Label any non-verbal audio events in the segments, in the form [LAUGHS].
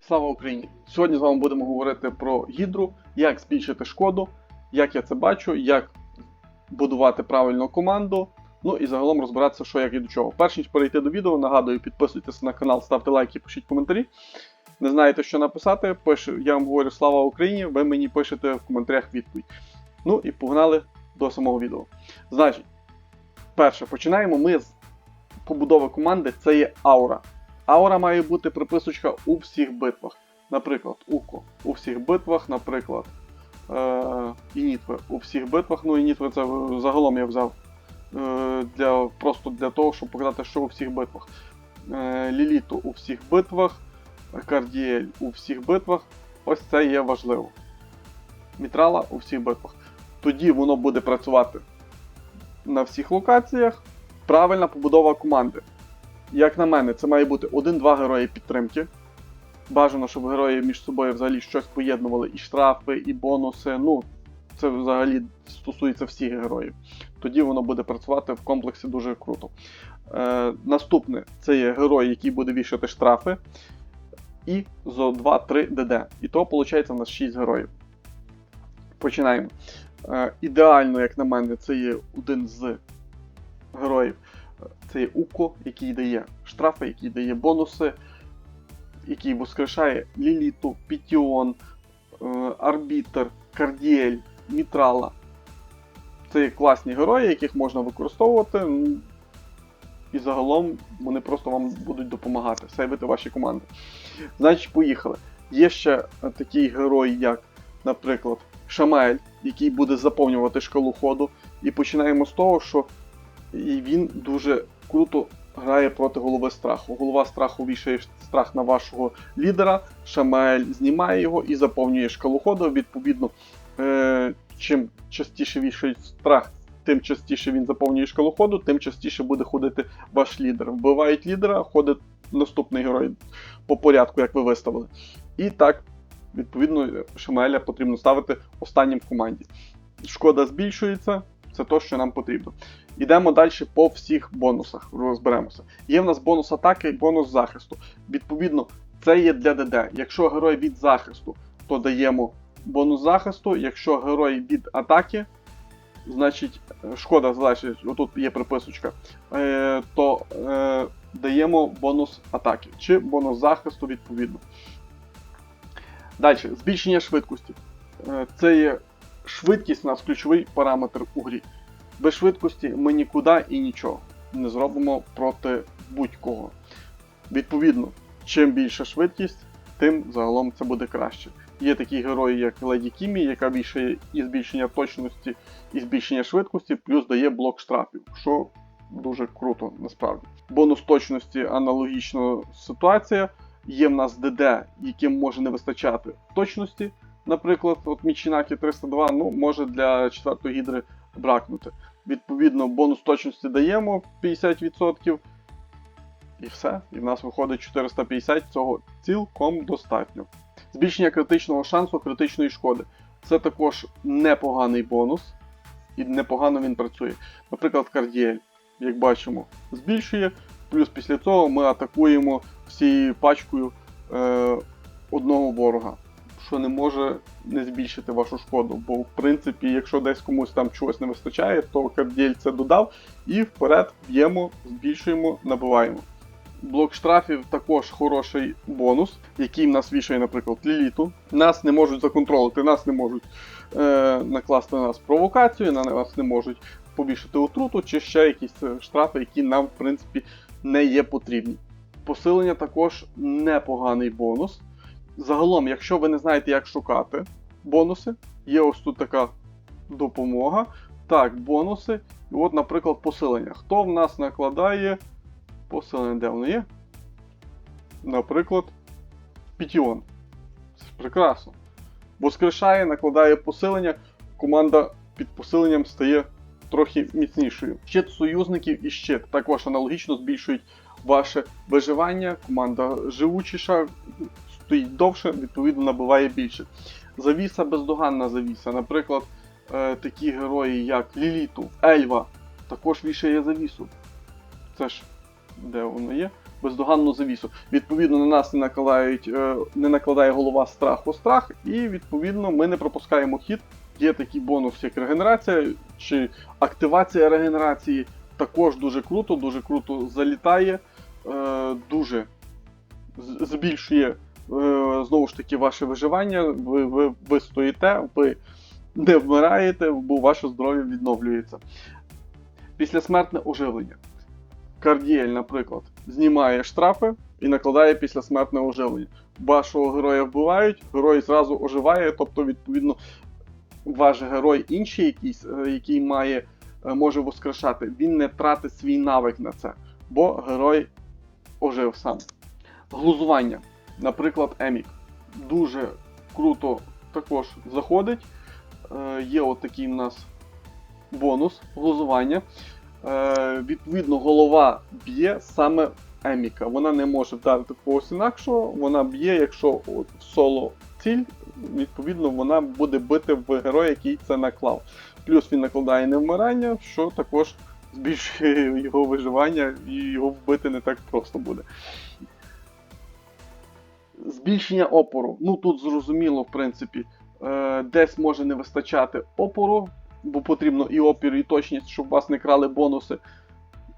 Слава Україні! Сьогодні з вами будемо говорити про гідру, як збільшити шкоду, як я це бачу, як будувати правильну команду. Ну і загалом розбиратися, що як і до чого. Перш ніж перейти до відео, нагадую, підписуйтесь на канал, ставте лайки, пишіть коментарі. Не знаєте, що написати, пишу, я вам говорю Слава Україні, ви мені пишете в коментарях відповідь. Ну і погнали до самого відео. Значить, перше, починаємо ми з побудови команди, це є аура. Аура має бути приписочка у всіх битвах. Наприклад, Уко у всіх битвах, наприклад, е- Інітви у всіх битвах. Ну, Інітви це загалом я взяв е- для, просто для того, щоб показати, що у всіх битвах. Е- Ліліту у всіх битвах, Кардіель у всіх битвах. Ось це є важливо. Мітрала у всіх битвах. Тоді воно буде працювати на всіх локаціях. Правильна побудова команди. Як на мене, це має бути один-два герої підтримки. Бажано, щоб герої між собою взагалі щось поєднували, і штрафи, і бонуси. Ну, це взагалі стосується всіх героїв. Тоді воно буде працювати в комплексі дуже круто. Е, наступне це є герой, який буде вішати штрафи. І зо 2-3 ДД. І то, виходить, у нас 6 героїв. Починаємо. Е, ідеально, як на мене, це є один з героїв. Це є Уко, який дає штрафи, який дає бонуси, який воскрешає Ліліту, Пітіон, е, Арбітер, Кардіель, Мітрала. Це є класні герої, яких можна використовувати. І загалом вони просто вам будуть допомагати, сейвити ваші команди. Значить, поїхали. Є ще е, такий герой, як, наприклад, Шамаель, який буде заповнювати шкалу ходу. І починаємо з того, що він дуже круто грає проти голови страху. Голова страху вішає страх на вашого лідера, Шамаель знімає його і заповнює шкалу ходу. Відповідно, е- чим частіше вішають страх, тим частіше він заповнює шкалу ходу, тим частіше буде ходити ваш лідер. Вбивають лідера, ходить наступний герой по порядку, як ви виставили. І так, відповідно, Шамаеля потрібно ставити останнім в команді. Шкода збільшується, це те, що нам потрібно. Йдемо далі по всіх бонусах, розберемося. Є в нас бонус атаки і бонус захисту. Відповідно, це є для ДД. Якщо герой від захисту, то даємо бонус захисту. Якщо герой від атаки, значить е, шкода залежить, отут є приписочка, е, то е, даємо бонус атаки чи бонус захисту відповідно. Далі, збільшення швидкості. Е, це є швидкість у нас ключовий параметр у грі. Без швидкості ми нікуди і нічого не зробимо проти будь-кого. Відповідно, чим більша швидкість, тим загалом це буде краще. Є такі герої, як Леді Кімі, яка вішає і збільшення точності, і збільшення швидкості, плюс дає блок штрафів, що дуже круто насправді. Бонус точності аналогічна ситуація. Є в нас ДД, яким може не вистачати точності. Наприклад, от Мічінакі 302, ну, може для 4 гідри бракнути. Відповідно, бонус точності даємо 50%. І все. І в нас виходить 450, цього цілком достатньо. Збільшення критичного шансу критичної шкоди. Це також непоганий бонус, і непогано він працює. Наприклад, Кардіель, як бачимо, збільшує. Плюс після цього ми атакуємо всією пачкою е, одного ворога, що не може не збільшити вашу шкоду. Бо, в принципі, якщо десь комусь там чогось не вистачає, то Кардіель це додав і вперед б'ємо, збільшуємо, набиваємо. Блок штрафів також хороший бонус, який в нас вішає, наприклад, ліліту. Нас не можуть законтролити, нас не можуть е, накласти на нас провокацію, на нас не можуть повішати отруту чи ще якісь е, штрафи, які нам, в принципі, не є потрібні. Посилення також непоганий бонус. Загалом, якщо ви не знаєте, як шукати бонуси, є ось тут така допомога. Так, бонуси. І от, наприклад, посилення. Хто в нас накладає посилення, де воно є? Наприклад, Пітіон. Це ж прекрасно. Воскрешає, накладає посилення, команда під посиленням стає трохи міцнішою. Щит союзників і щит також аналогічно збільшують ваше виживання. Команда живучіша, стоїть довше, відповідно набиває більше. Завіса бездоганна завіса. Наприклад, е, такі герої, як Ліліту, Ельва, також вішає завісу. Це ж де воно є? Бездоганну завісу. Відповідно, на нас не накладають, е, не накладає голова страху страх, і відповідно ми не пропускаємо хід. Є такий бонус, як регенерація чи активація регенерації. Також дуже круто, дуже круто залітає, е, дуже збільшує е, знову ж таки ваше виживання. Ви, ви, ви стоїте, ви не вмираєте, бо ваше здоров'я відновлюється. Післясмертне оживлення. Кардіель, наприклад, знімає штрафи і накладає післясмертне оживлення. Вашого героя вбивають, герой зразу оживає, тобто, відповідно, ваш герой інший, якийсь, е, який має, е, може воскрешати, він не тратить свій навик на це, бо герой ожив сам. Глузування, наприклад, Емік. Дуже круто також заходить. Е, Є отакий в нас бонус глузування. Е, Відповідно, голова б'є саме Еміка. Вона не може вдарити когось інакшого, вона б'є, якщо в соло ціль, відповідно, вона буде бити в героя, який це наклав. Плюс він накладає невмирання, що також збільшує його виживання і його вбити не так просто буде. Збільшення опору. Ну тут зрозуміло, в принципі, е, десь може не вистачати опору, бо потрібно і опір, і точність, щоб вас не крали бонуси.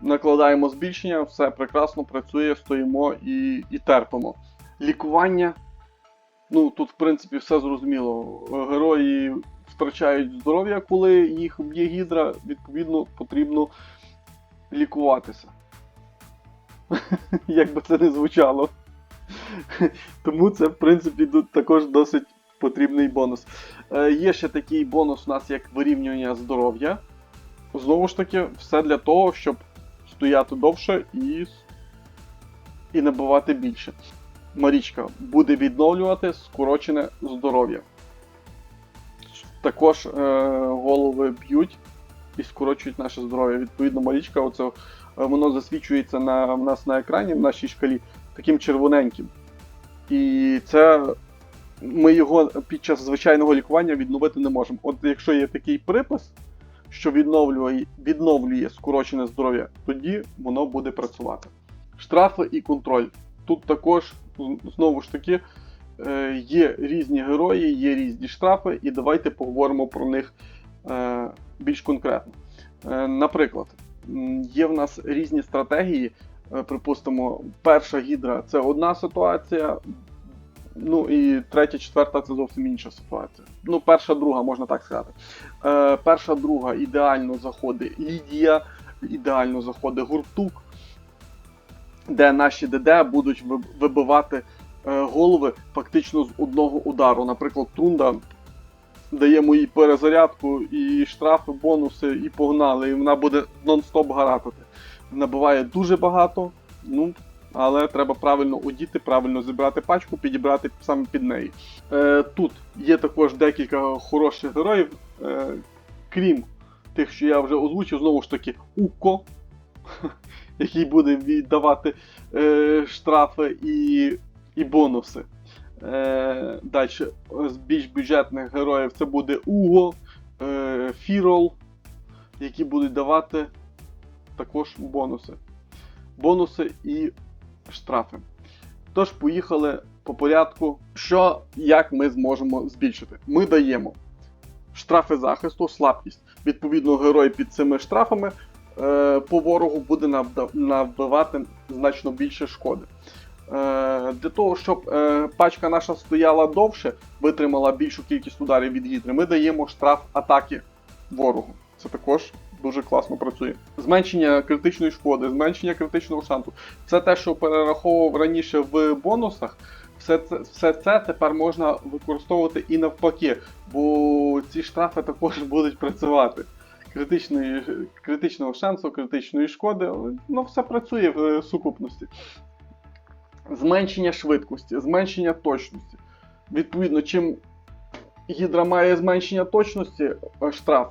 Накладаємо збільшення, все прекрасно працює, стоїмо і, і терпимо. Лікування. Ну тут, в принципі, все зрозуміло. Герої втрачають здоров'я, коли їх б'є гідра, відповідно, потрібно лікуватися. [LAUGHS] Як би це не звучало. Тому це, в принципі, також досить потрібний бонус. Е, є ще такий бонус у нас, як вирівнювання здоров'я. Знову ж таки, все для того, щоб стояти довше і, і набивати більше. Марічка буде відновлювати скорочене здоров'я. Також е, голови б'ють і скорочують наше здоров'я. Відповідно, Марічка, оце, е, воно засвічується на, в нас на екрані в нашій шкалі таким червоненьким. І це ми його під час звичайного лікування відновити не можемо. От якщо є такий припис, що відновлює, відновлює скорочене здоров'я, тоді воно буде працювати. Штрафи і контроль. Тут також, знову ж таки, е, є різні герої, є різні штрафи, і давайте поговоримо про них е, більш конкретно. Е, Наприклад, є в нас різні стратегії. Припустимо, перша гідра це одна ситуація, ну і третя, четверта це зовсім інша ситуація. Ну, перша, друга, можна так сказати. Е, перша, друга ідеально заходить Лідія, ідеально заходить гуртук, де наші ДД будуть вибивати е, голови фактично з одного удару. Наприклад, Трунда даємо їй перезарядку, і штрафи, бонуси, і погнали, і вона буде нон-стоп гаратити. Набиває дуже багато, ну, але треба правильно одіти, правильно зібрати пачку, підібрати саме під неї. Е, тут є також декілька хороших героїв, е, крім тих, що я вже озвучив, знову ж таки, Уко, [LAUGHS] який буде віддавати е, штрафи і, і бонуси. Е, Далі з більш бюджетних героїв це буде Уго, е, Фірол, які будуть давати також бонуси. Бонуси і штрафи. Тож, поїхали по порядку. Що, як ми зможемо збільшити? Ми даємо штрафи захисту, слабкість. Відповідно, герой під цими штрафами е, по ворогу буде навда- навбивати значно більше шкоди. Е, для того, щоб е, пачка наша стояла довше, витримала більшу кількість ударів від гідри, ми даємо штраф атаки ворогу. Це також дуже класно працює. Зменшення критичної шкоди, зменшення критичного шансу. Все те, що перераховував раніше в бонусах, все це, все це тепер можна використовувати і навпаки, бо ці штрафи також [LAUGHS] будуть працювати. Критичної, критичного шансу, критичної шкоди, ну все працює в е, сукупності. Зменшення швидкості, зменшення точності. Відповідно, чим гідра має зменшення точності, е, штраф,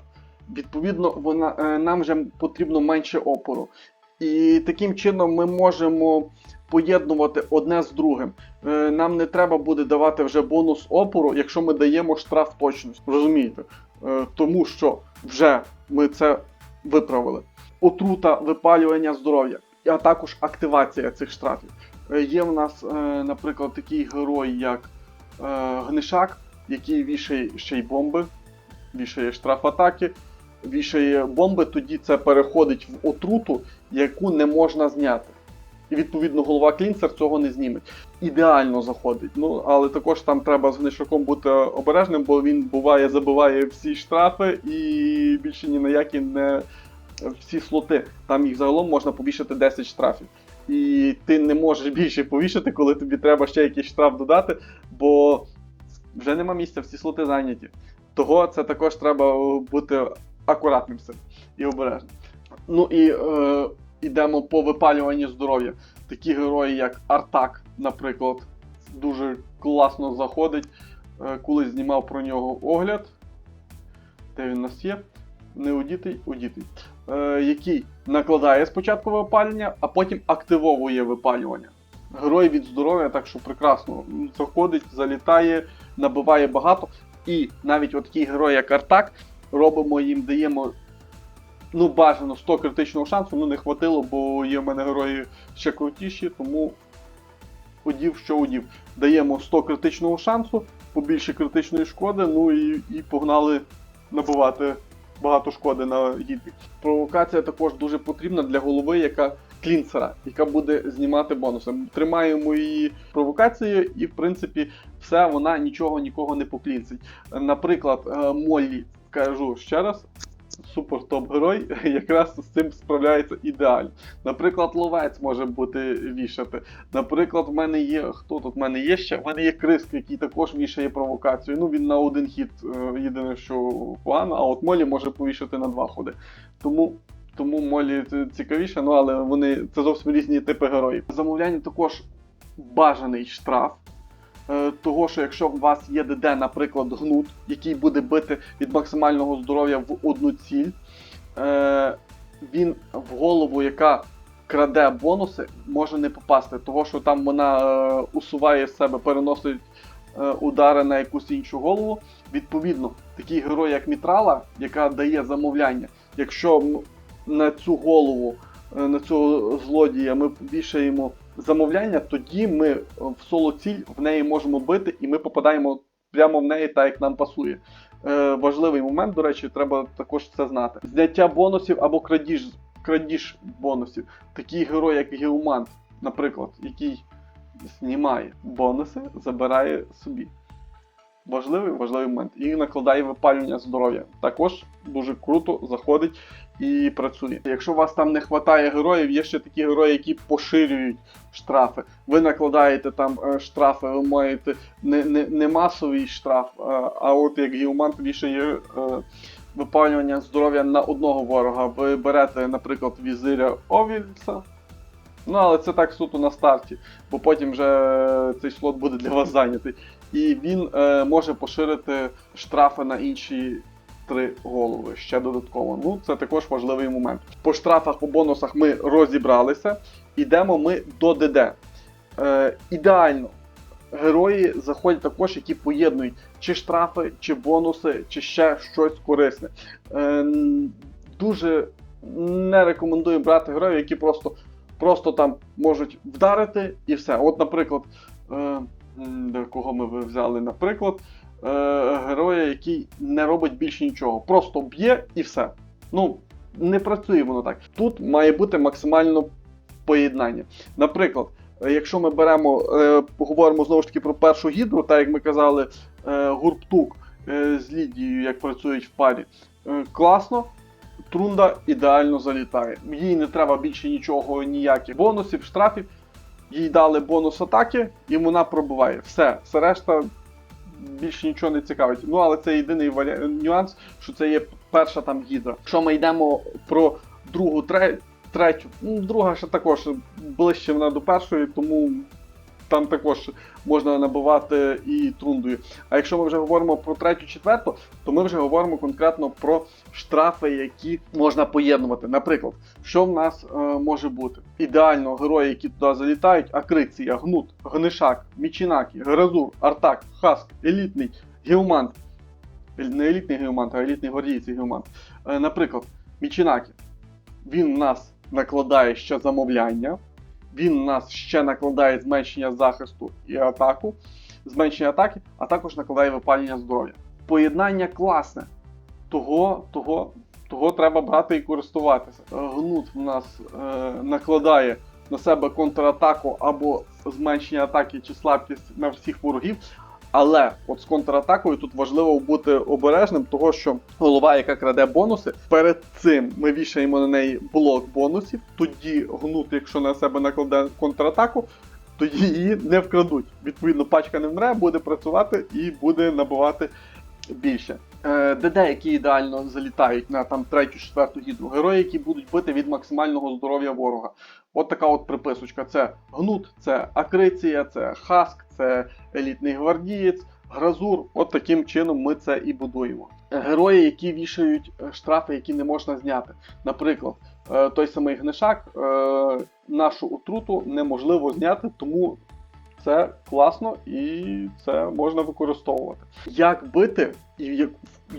відповідно, вона, е, нам вже потрібно менше опору. І таким чином ми можемо поєднувати одне з другим. Е, Нам не треба буде давати вже бонус опору, якщо ми даємо штраф точності. Розумієте? Е, тому що вже ми це виправили. Отрута, випалювання здоров'я, а також активація цих штрафів. Є в нас, наприклад, такий герой, як Гнишак, який вішає ще й бомби, вішає штраф атаки, вішає бомби, тоді це переходить в отруту, яку не можна зняти. І відповідно голова клінцер цього не зніме. Ідеально заходить. Ну, але також там треба з гнишаком бути обережним, бо він буває забиває всі штрафи і більше ні на які не всі слоти. Там їх загалом можна повішати 10 штрафів. І ти не можеш більше повішати, коли тобі треба ще якийсь штраф додати, бо вже нема місця, всі слоти зайняті. Того це також треба бути акуратним з і обережним. Ну і е, йдемо по випалюванню здоров'я. Такі герої, як Артак, наприклад, дуже класно заходить. Е, колись знімав про нього огляд. Де він у нас є? Не удітий, удітий. Е, який накладає спочатку випалення, а потім активовує випалювання. Герой від здоров'я, так що прекрасно заходить, залітає, набиває багато. І навіть от такий герой, як Артак, робимо їм, даємо ну, бажано 100 критичного шансу, ну не хватило, бо є в мене герої ще крутіші, тому удів, що удів. Даємо 100 критичного шансу, побільше критичної шкоди, ну і, і погнали набивати багато шкоди на гідрі. Провокація також дуже потрібна для голови, яка клінцера, яка буде знімати бонуси. Тримаємо її провокацією, і в принципі все вона нічого нікого не поклінцить. Наприклад, е, Моллі, кажу ще раз. Супер топ-герой [LAUGHS] якраз з цим справляється ідеально. Наприклад, ловець може бути вішати. Наприклад, в мене є. Хто тут в мене є ще? В мене є Криск, який також вішає провокацію. Ну він на один хід е, єдине, що погано, а от Молі може повішати на два ходи. Тому. Тому Молі цікавіше, ну але вони це зовсім різні типи героїв. Замовляння також бажаний штраф. Е, Того, що якщо у вас є ДД, наприклад, гнут, який буде бити від максимального здоров'я в одну ціль, е, він в голову, яка краде бонуси, може не попасти, того що там вона е, усуває з себе, переносить удари на якусь іншу голову. Відповідно, такий герой, як Мітрала, яка дає замовляння, якщо на цю голову, на цього злодія ми вішаємо замовляння, тоді ми е, в соло ціль в неї можемо бити, і ми попадаємо прямо в неї так, як нам пасує. Е, важливий момент, до речі, треба також це знати. Зняття бонусів або крадіж, крадіж бонусів. Такий герой, як Геомант, наприклад, який знімає бонуси, забирає собі. Важливий важливий момент. І накладає випалювання здоров'я. Також дуже круто заходить і працює. Якщо у вас там не вистачає героїв, є ще такі герої, які поширюють штрафи. Ви накладаєте там е, штрафи, ви маєте не, не, не масовий штраф, а от як геомант вішає е, випалювання здоров'я на одного ворога. Ви берете, наприклад, візиря Овільса. Ну, але це так суто на старті, бо потім вже цей слот буде для вас зайнятий. І він е, може поширити штрафи на інші три голови ще додатково. Ну, це також важливий момент. По штрафах, по бонусах ми розібралися. Ідемо ми до ДД. Е, ідеально. Герої заходять також, які поєднують чи штрафи, чи бонуси, чи ще щось корисне. Е, дуже не рекомендую брати героїв, які просто, просто там можуть вдарити і все. От, наприклад, е, кого ми взяли, наприклад, е, героя, який не робить більше нічого, просто б'є і все. Ну, не працює воно так. Тут має бути максимально поєднання. Наприклад, е, якщо ми беремо, е, поговоримо знову ж таки про першу гідру, так як ми казали, е, гурптук е, з Лідією, як працюють в парі, е, класно. Трунда ідеально залітає. Їй не треба більше нічого, ніяких бонусів, штрафів. Їй дали бонус атаки, і вона пробиває. Все, все решта більше нічого не цікавить. Ну, але це єдиний нюанс, що це є перша там гідра. Якщо ми йдемо про другу, тре... третю, ну, друга ще також ближче вона до першої, тому там також можна набивати і трундою. А якщо ми вже говоримо про третю, четверту, то ми вже говоримо конкретно про штрафи, які можна поєднувати. Наприклад, що в нас е, може бути? Ідеально герої, які туди залітають: Акриція, Гнут, Гнишак, Мічінакі, Гразур, Артак, Хаск, Елітний, Геомант. не елітний геомант, а елітний гвардійський геомант. Е, наприклад, Мічінакі. Він в нас накладає ще замовляння, він нас ще накладає зменшення захисту і атаку, зменшення атаки, а також накладає випалення здоров'я. Поєднання класне. Того, того, того треба брати і користуватися. Гнут в нас е, накладає на себе контратаку або зменшення атаки чи слабкість на всіх ворогів. Але от з контратакою тут важливо бути обережним, того що голова, яка краде бонуси, перед цим ми вішаємо на неї блок бонусів. Тоді гнут, якщо на себе накладе контратаку, тоді її не вкрадуть. Відповідно, пачка не вмре, буде працювати і буде набувати більше. Е, ДД, які ідеально залітають на там третю, четверту гідру, герої, які будуть бити від максимального здоров'я ворога. От така от приписочка: це гнут, це акриція, це хаск, це елітний гвардієць, гразур. От таким чином ми це і будуємо. Герої, які вішають е, штрафи, які не можна зняти. Наприклад, е, той самий гнишак, нашу отруту неможливо зняти, тому це класно і це можна використовувати. Як бити і в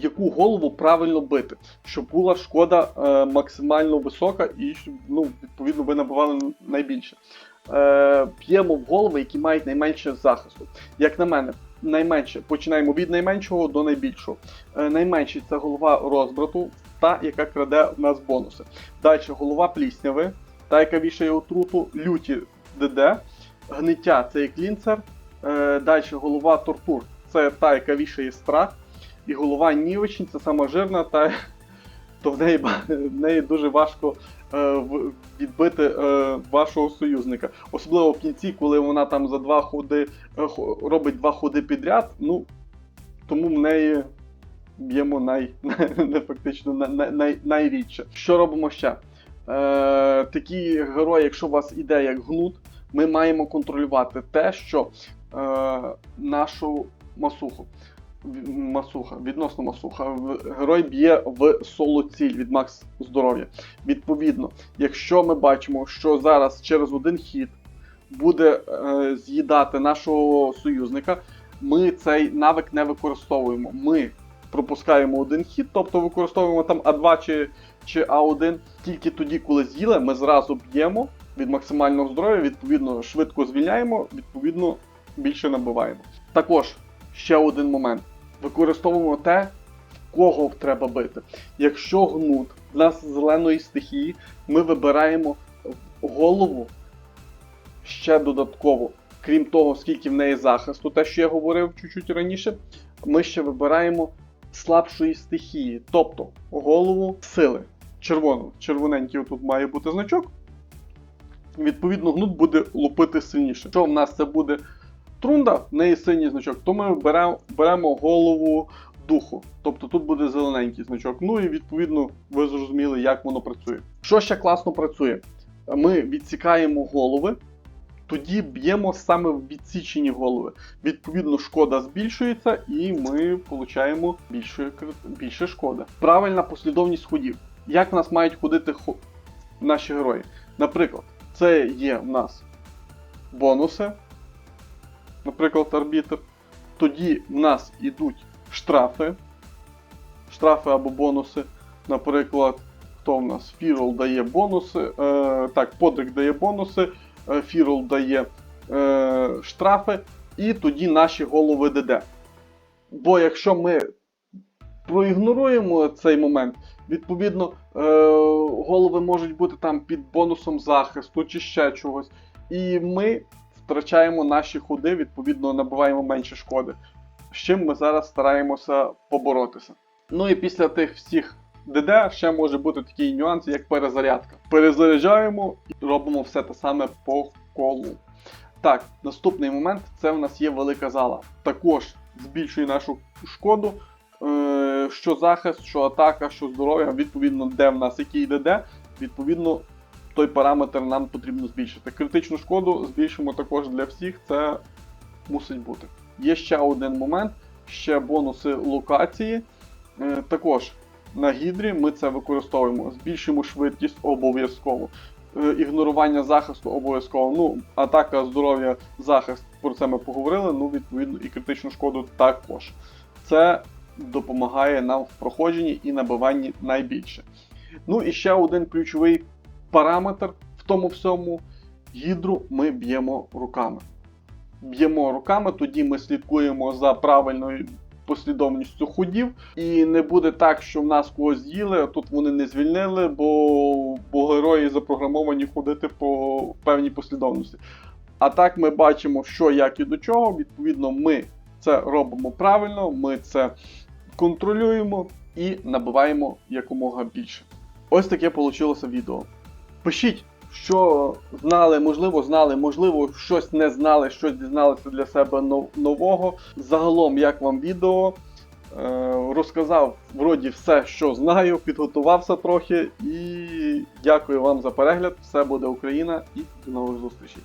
яку голову правильно бити, щоб була шкода е, максимально висока і щоб ну, відповідно ви набивали найбільше. Е, П'ємо в голови, які мають найменше захисту. Як на мене, найменше починаємо від найменшого до найбільшого. Е, найменший це голова розбрату, та яка краде в нас бонуси. Далі голова плісняви, та яка вішає отруту, люті ДД, гниття це є клінцер. Е, Далі голова тортур це та, яка вішає страх. І голова нівечень це сама жирна, та [LAUGHS] то в неї, в неї дуже важко е, відбити е, вашого союзника. Особливо в кінці, коли вона там за два ходи е, робить два ходи підряд. Ну тому в неї б'ємо най, [LAUGHS] не фактично най, най, най, найрідше. Що робимо ще? Е, такі герої, якщо у вас іде як гнут, ми маємо контролювати те, що е, нашу масуху. Масуха, відносно масуха. Герой б'є в соло ціль від макс здоров'я. Відповідно, якщо ми бачимо, що зараз через один хід буде е, з'їдати нашого союзника, ми цей навик не використовуємо. Ми пропускаємо один хід, тобто використовуємо там А2 чи, чи А1 тільки тоді, коли з'їли, ми зразу б'ємо від максимального здоров'я, відповідно, швидко звільняємо, відповідно, більше набиваємо. Також ще один момент. Використовуємо те, в кого треба бити. Якщо гнут в нас зеленої стихії, ми вибираємо голову ще додатково, крім того, скільки в неї захисту, те, що я говорив чуть-чуть раніше, ми ще вибираємо слабшої стихії, тобто голову сили. Червону, червоненький тут має бути значок. Відповідно, гнут буде лупити сильніше. Якщо в нас це буде трунда, в неї синій значок, то ми беремо, беремо голову духу. Тобто тут буде зелененький значок. Ну і відповідно ви зрозуміли, як воно працює. Що ще класно працює? Ми відсікаємо голови, тоді б'ємо саме в відсічені голови. Відповідно, шкода збільшується, і ми отримуємо більше, більше шкоди. Правильна послідовність ходів. Як в нас мають ходити хо- наші герої? Наприклад, це є в нас бонуси, наприклад, арбітр. Тоді в нас йдуть штрафи, штрафи або бонуси. Наприклад, хто в нас? Фірол дає бонуси. Е, так, Подрик дає бонуси, е, Фірол дає е, штрафи, і тоді наші голови ДД. Бо якщо ми проігноруємо цей момент, відповідно, голови можуть бути там під бонусом захисту чи ще чогось. І ми втрачаємо наші ходи, відповідно, набуваємо менше шкоди. З чим ми зараз стараємося поборотися. Ну і після тих всіх ДД ще може бути такий нюанс, як перезарядка. Перезаряджаємо і робимо все те саме по колу. Так, наступний момент це в нас є велика зала. Також збільшує нашу шкоду. Е, що захист, що атака, що здоров'я, відповідно, де в нас який ДД, відповідно, той параметр нам потрібно збільшити. Критичну шкоду збільшимо також для всіх, це мусить бути. Є ще один момент, ще бонуси локації. Е, також на гідрі ми це використовуємо. Збільшуємо швидкість обов'язково. Е, ігнорування захисту обов'язково. Ну, атака, здоров'я, захист, про це ми поговорили. Ну, відповідно, і критичну шкоду також. Це допомагає нам в проходженні і набиванні найбільше. Ну і ще один ключовий параметр в тому всьому гідру ми б'ємо руками. Б'ємо руками, тоді ми слідкуємо за правильною послідовністю ходів. І не буде так, що в нас когось з'їли, а тут вони не звільнили, бо, бо герої запрограмовані ходити по певній послідовності. А так ми бачимо, що як і до чого. Відповідно, ми це робимо правильно, ми це контролюємо і набиваємо якомога більше. Ось таке вийшло відео. Пишіть, що знали, можливо, знали, можливо, щось не знали, щось дізналися для себе нового. Загалом, як вам відео, Е, розказав вроді все, що знаю, підготувався трохи. І дякую вам за перегляд. Все буде Україна і до нових зустрічей.